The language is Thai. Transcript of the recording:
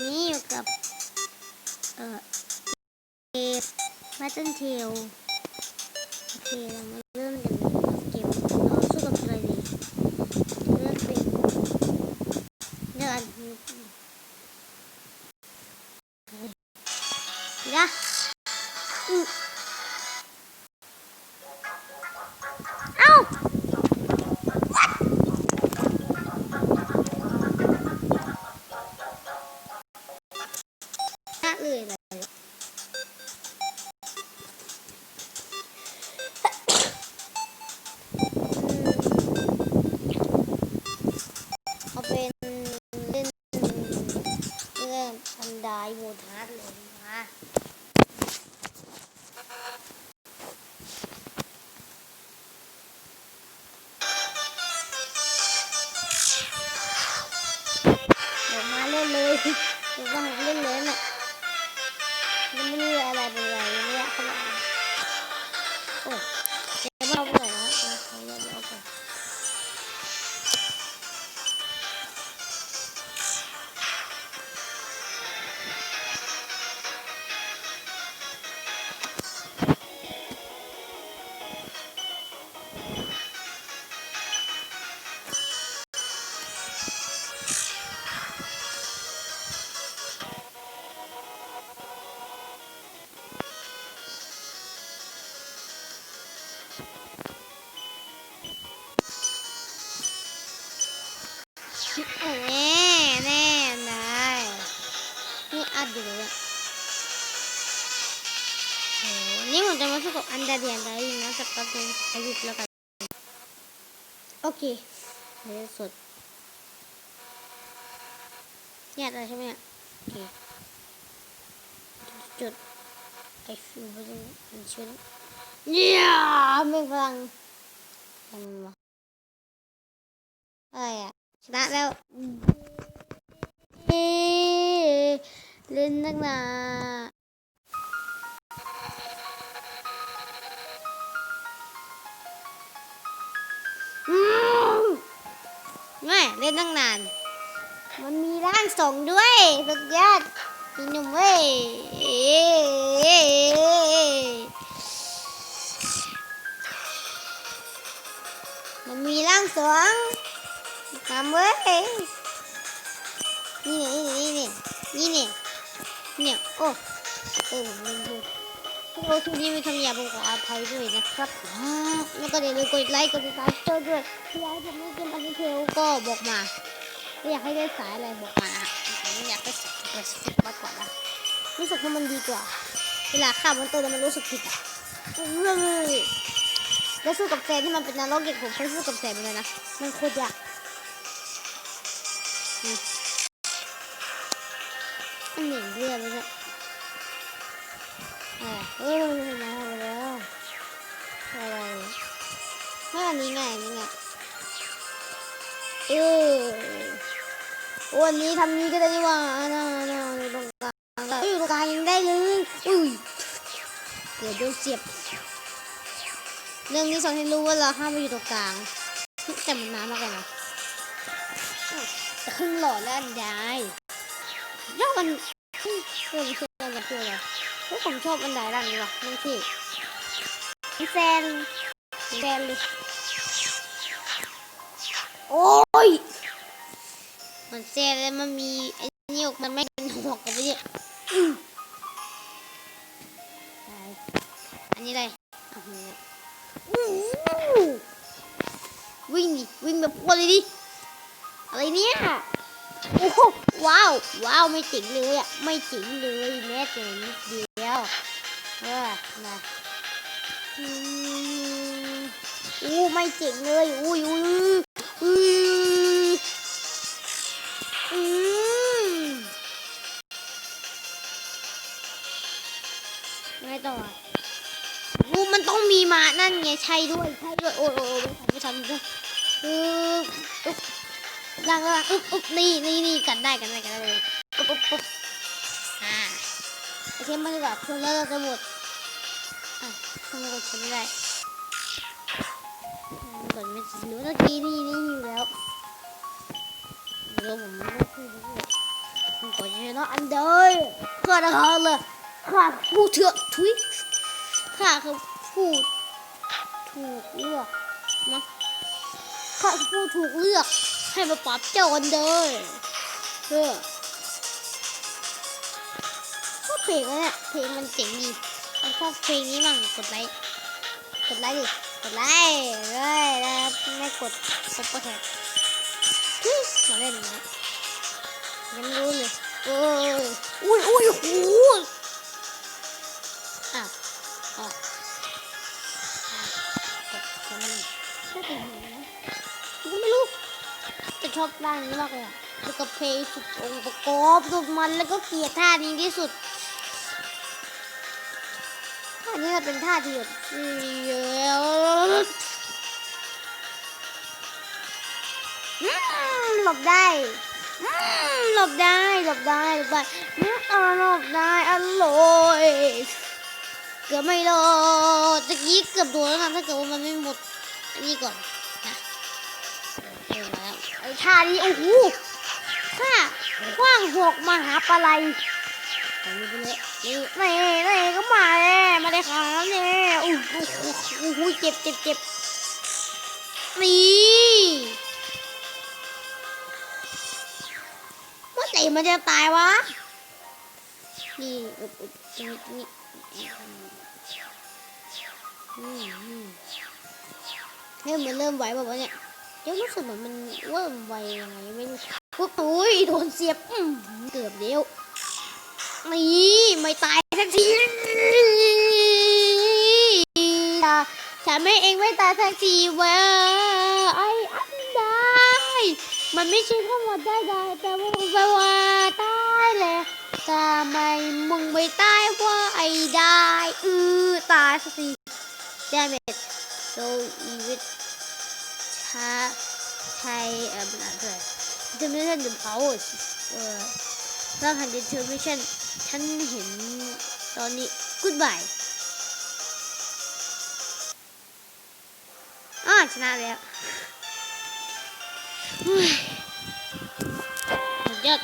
นี่อยู่กับเอ่อเกมมาตันเทลโอเคเรามาเริ่มกันเลยกับ เล่นเลยเดี๋ยวมาเล่นเลยน่ะยังไม่รู้อะไร กับอันดาเดียนได้ยินะสักแป๊บนึงให้หยุดแล้วกัน โอเคเดี๋ยวสดเนี่อะไรใช่ไหมโอเค จุดไอฟิวไปตรงนี้ชุดเนี่ยไม่พลังอะไรอะชนะแล้วเย้เล่นนักหนา เล่นตั้งนาน มันมีร่างส่งด้วยสุดยอดพี่หนุ่มเว้ยมันมีร่างสองทำเว้ยนี่นี่นี่นี่นี่เนี่ยโอ้เออผมลืมพูดพ วกเราทุกนี้ไม่ทำหยาบผมขออภัยด้วยนะครับแล้วก็อย่าลืมกดไลค์กดติดตามช่วยด้วยถ้าอยากให้ผมเล่นเกมอันเทลก็บอกมาถ้าอยากให้ได้สายอะไรบอกมาผมอยากได้สายสติกมากกว่านะรู้สึกว่ามันดีกว่า เวลาข้ามมันตัวแล้วมันรู้สึกผิดอะแล้วสู้กับแฟนที่มันเป็นนรกเด็กผมเคยสู้กับแฟนเหมือนกันะมันโคตรยากมัน วันนี้ทำนี้ก็ได้นี่หว่าน่าน่าอยู่ตรงกลางอยู่ตรงกลางยังได้เลยอุ้ยเดี๋ยวโดนเสียบ เรื่องนี้สอนให้รู้ว่าเราห้ามไปอยู่ตรงกลางแต่มันนานมากเลยนะจะขึ้นหลอดแล้วอันยายยอดมันเพื่อนเพื่อนกับเพื่อนเลยพวกผมชอบอันใดร่างนี้ว่ะมันที่แซนแซนเลยโอ้ย มันแซนแล้วมันมีไอ้นี่ออกมันไม่เป็นหัวกับไอ้เนี่ยอันนี้อะไรอะเนี่ยวิ่งดิวิ่งแบบพวกเลยดิอะไรเนี่ยโอ้โหว้าว ว้าวไม่จริงเลยอะไม่จริงเลยแม้แต่นิดเดียวเออนะอู้ไม่จริงเลยอุ้ยอุ้ย ต่อบูมันต้องมีมานั่นไงใช่ด้วยใช่ด้วยโอ้โอ้ยโอ้ยไม่ทันไม่ทันเอออุ๊บล่างล่างอุ๊บอุ๊บนี่นี่นี่กันได้กันได้กันได้เลยปุ๊บปุ๊บปุ๊บอ่าโอเคมาดีกว่าเพื่อนแล้วเราจะหมดอะทำไมกดใช้ไม่ได้กดไม่รู้เมื่อกี้นี่นี่อยู่แล้วแล้วผมไม่พูดด้วยผมขอชนะอันเดอร์ข้าทหารเลย ข้าผู้เถื่อนทุยข้าคือผู้ถูกเลือกนะข้าคือผู้ถูกเลือก ให้มาปราบเจ้าอันเดอร์เพื่อชอบเพลงนะเนี่ยเพลงมันเจ๋งดีผมชอบเพลงนี้มั่งกดไลค์กดไลค์ดิกดไลค์เลยนะครับไม่กดซุปเปอร์แท็กมาเล่นนะยังรู้เลยเอ้ยอุ้ยอุ้ยโอ้ ชอบร่างนี้มากเลยอะแล้วก็เพลงสุดองค์ประกอบสุดมันแล้วก็เกลียดท่านี้ที่สุดท่านี้มันเป็นท่าที่แบบเยอะหลบได้หลบได้หลบได้หลบได้อืมอ่าหลบได้อร่อยเกือบไม่โดตะกี้เกือบโดนแล้วนะถ้าเกิดว่ามันไม่หมดอันนี้ก่อน มาแล้วไอ้ท่านี้โอ้โหท่าคว้างหกมหาปลาไหลนี่ไปเลยนี่นี่นี่ก็มาเลยมาเลยครับเนี่ยโอ้โหโอ้โหเจ็บเจ็บเจ็บนี่เมื่อไหร่มันจะตายวะนี่เออเออตรงนี้ตรงนี้อืมอืมเฮ้ยมันเริ่มไหวแบบว่าเนี่ย เดี๋ยวรู้สึกเหมือนมันเริ่มไหวยังไงไม่รู้ปุ๊บอุ้ยโดนเสียบอืมเกือบเดียวนี่ไม่ตายสักทีฉันไม่เองไม่ตายสักทีเว้ยไอ้อันได้ มันไม่ใช่คำว่าได้ได้แต่ว่าแปลว่าตายแล้วทำไมมึงไม่ตายว่าไอ้ได้เออตายสักที damage so even ช้าใช้เอ่อมันอ่านด้วย determination the powers เอ่อร่างหัน determination ฉันเห็นตอนนี้ goodbye อ่าชนะแล้วเฮ้ยสุดยอด